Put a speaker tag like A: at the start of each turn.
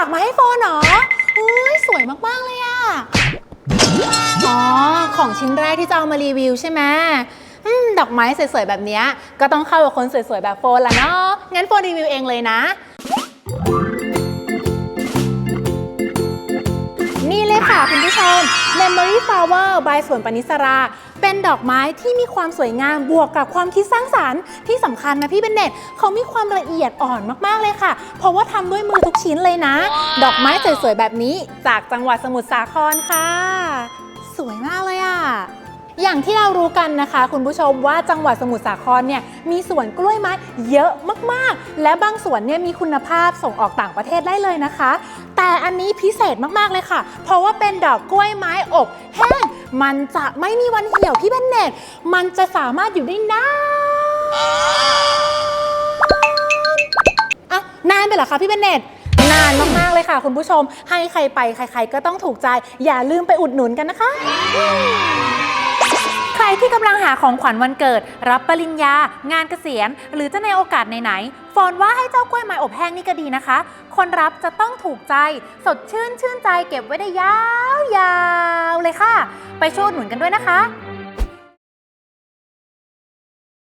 A: ากมาให้โฟนเหรออุ้ยสวยมากๆเลยอะอ๋อ ของชิ้นแรกที่จะเอามารีวิวใช่ไหมอืมดอกไม้สวยๆแบบเนี้ยก็ต้องเข้ากับคนสวยๆแบบโฟนละเนาะงั้นโฟนรีวิวเองเลยนะ ค่ะคุณผู้ชม Memory Flower by สวนปณิสรา เป็นดอกไม้ที่มีความสวยงามบวกกับความคิดสร้างสารรค์ที่สำคัญนะพี่เบนเน็ตเขามีความละเอียดอ่อนมากๆเลยค่ะ เพราะว่าทำด้วยมือทุกชิ้นเลยนะ ดอกไม้สวยๆแบบนี้จากจังหวัดสมุทรสาครค่ะ อย่างที่เรารู้กันนะคะ คุณผู้ชมว่าจังหวัดสมุทรสาครเนี่ยมีสวนกล้วยไม้เยอะมากๆ และบางสวนเนี่ยมีคุณภาพส่งออกต่างประเทศได้เลยนะคะ แต่อันนี้พิเศษมากๆเลยค่ะ เพราะว่าเป็นดอกกล้วยไม้อบแห้งมันจะไม่มีวันเหี่ยวพี่เบนเน็ตมันจะสามารถอยู่ได้นานอะนานไปเหรอคะพี่เบนเน็ตนานมากๆเลยค่ะ คุณผู้ชมให้ใครไปใคร ๆ ก็ต้องถูกใจ อย่าลืมไปอุดหนุนกันนะคะ ใครที่กำลังหาของขวัญวันเกิด รับปริญญา งานเกษียณ หรือจะในโอกาสไหนๆฟอนว่าให้เจ้ากล้วยไม้อบแห้งนี่ก็ดีนะคะ คนรับจะต้องถูกใจ สดชื่นชื่นใจเก็บไว้ได้ยาวๆเลยค่ะ ไปช่วยหนุนกันด้วยนะคะ